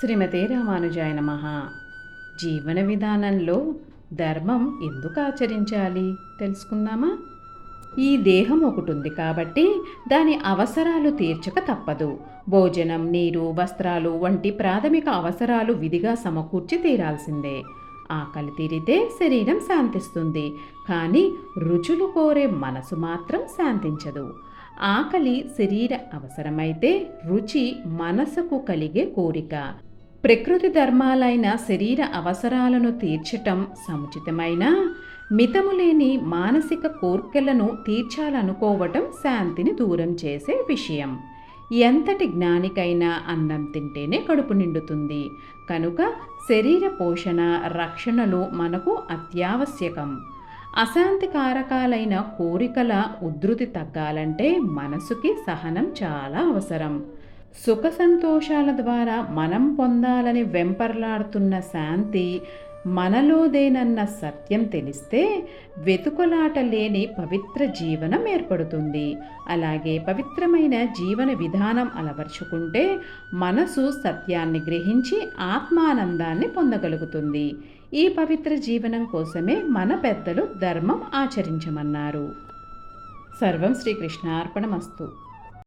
శ్రీమతే రామానుజాయ నమ. జీవన విధానంలో ధర్మం ఎందుకు ఆచరించాలి? తెలుసుకుందామా? ఈ దేహం ఒకటి ఉంది కాబట్టి దాని అవసరాలు తీర్చక తప్పదు. భోజనం నీరు వస్త్రాలు వంటి ప్రాథమిక అవసరాలు విధిగా సమకూర్చి తీరాల్సిందే. ఆకలి తీరితే శరీరం శాంతిస్తుంది కానీ రుచులు కోరే మనసు మాత్రం శాంతించదు. ఆకలి శరీర అవసరమైతే రుచి మనసుకు కలిగే కోరిక. ప్రకృతి ధర్మాలైన శరీర అవసరాలను తీర్చటం సముచితమైన మితము లేని మానసిక కోర్కెలను తీర్చాలనుకోవటం శాంతిని దూరం చేసే విషయం. ఎంతటి జ్ఞానికైనా అన్నం తింటేనే కడుపు నిండుతుంది. కనుక శరీర పోషణ రక్షణలు మనకు అత్యావశ్యకం. అశాంతి కారకాలైన కోరికల ఉధృతి తగ్గాలంటే మనసుకి సహనం చాలా అవసరం. సుఖ సంతోషాల ద్వారా మనం పొందాలని వెంపర్లాడుతున్న శాంతి మనలోదేనన్న సత్యం తెలిస్తే వెతుకులాట లేని పవిత్ర జీవనం ఏర్పడుతుంది. అలాగే పవిత్రమైన జీవన విధానం అలవర్చుకుంటే మనసు సత్యాన్ని గ్రహించి ఆత్మానందాన్ని పొందగలుగుతుంది. ఈ పవిత్ర జీవనం కోసమే మన పెద్దలు ధర్మం ఆచరించమన్నారు. సర్వం శ్రీకృష్ణార్పణమస్తు.